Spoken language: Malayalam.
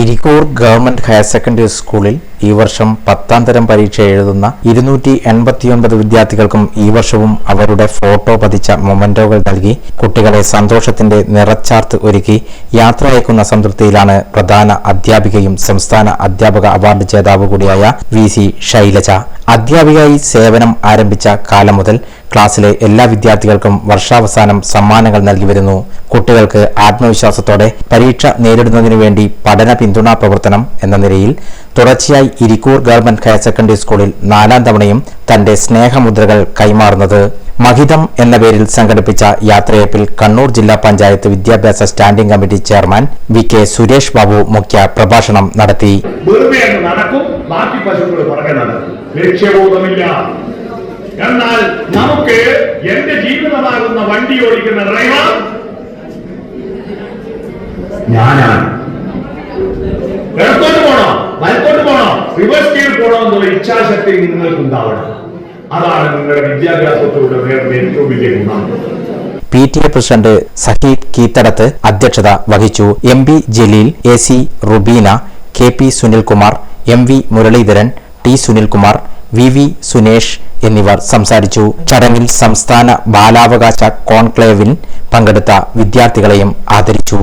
ഇരിക്കൂർ ഗവൺമെന്റ് ഹയർ സെക്കൻഡറി സ്കൂളിൽ ഈ വർഷം പത്താം തരം പരീക്ഷ എഴുതുന്ന ഇരുന്നൂറ്റി എൺപത്തിയൊൻപത് വിദ്യാർത്ഥികൾക്കും ഈ വർഷവും അവരുടെ ഫോട്ടോ പതിച്ച മൊമെന്റോകൾ നൽകി. കുട്ടികളെ സന്തോഷത്തിന്റെ നിറച്ചാർത്ത് ഒരുക്കി യാത്ര അയക്കുന്ന സംതൃപ്തിയിലാണ് പ്രധാന അധ്യാപികയും സംസ്ഥാന അധ്യാപക അവാർഡ് ജേതാവ് കൂടിയായ വി സി ശൈലജ. അധ്യാപികയായി സേവനം ആരംഭിച്ച കാലം മുതൽ ക്ലാസ്സിലെ എല്ലാ വിദ്യാർത്ഥികൾക്കും വർഷാവസാനം സമ്മാനങ്ങൾ നൽകി വരുന്നു. കുട്ടികൾക്ക് ആത്മവിശ്വാസത്തോടെ പരീക്ഷ നേരിടുന്നതിനു വേണ്ടി പഠന പിന്തുണാ പ്രവർത്തനം എന്ന നിലയിൽ തുടർച്ചയായി ഇരിക്കൂർ ഗവൺമെന്റ് ഹയർ സെക്കൻഡറി സ്കൂളിൽ നാലാം തവണയും തന്റെ സ്നേഹമുദ്രകൾ കൈമാറുന്നത് മഹിതം എന്ന പേരിൽ സംഘടിപ്പിച്ച യാത്രയപ്പിൽ കണ്ണൂർ ജില്ലാ പഞ്ചായത്ത് വിദ്യാഭ്യാസ standing committee chairman V K Suresh Babu മുഖ്യ പ്രഭാഷണം നടത്തി. എന്നാൽ നമുക്ക് എന്റെ ജീവിതമാകുന്ന വണ്ടി ഓടിക്കുന്ന ഡ്രൈവർ ഞാനാണ്. ഇടത്തോട്ട് പോണോ? വലത്തോട്ട് പോണോ? റിവേഴ്സ് ഗിയർ പോണോ എന്നുള്ള ഇച്ഛാശക്തി നിങ്ങൾക്ക് ഉണ്ടാവണം. അതാണ് നിങ്ങളുടെ വിദ്യാഭ്യാസത്തോട് നേരത്തെ ഏറ്റവും വലിയ ഗുണം. P T A president Saheed Keethadath അധ്യക്ഷത വഹിച്ചു M B Jaleel A C Rubeena K P Sunilkumar M V Muraleedharan T Sunilkumar V V Sunesh എന്നിവർ സംസാരിച്ചു. ചടങ്ങിൽ സംസ്ഥാന ബാലാവകാശ കോൺക്ലേവിൽ പങ്കെടുത്ത വിദ്യാർത്ഥികളെയും ആദരിച്ചു.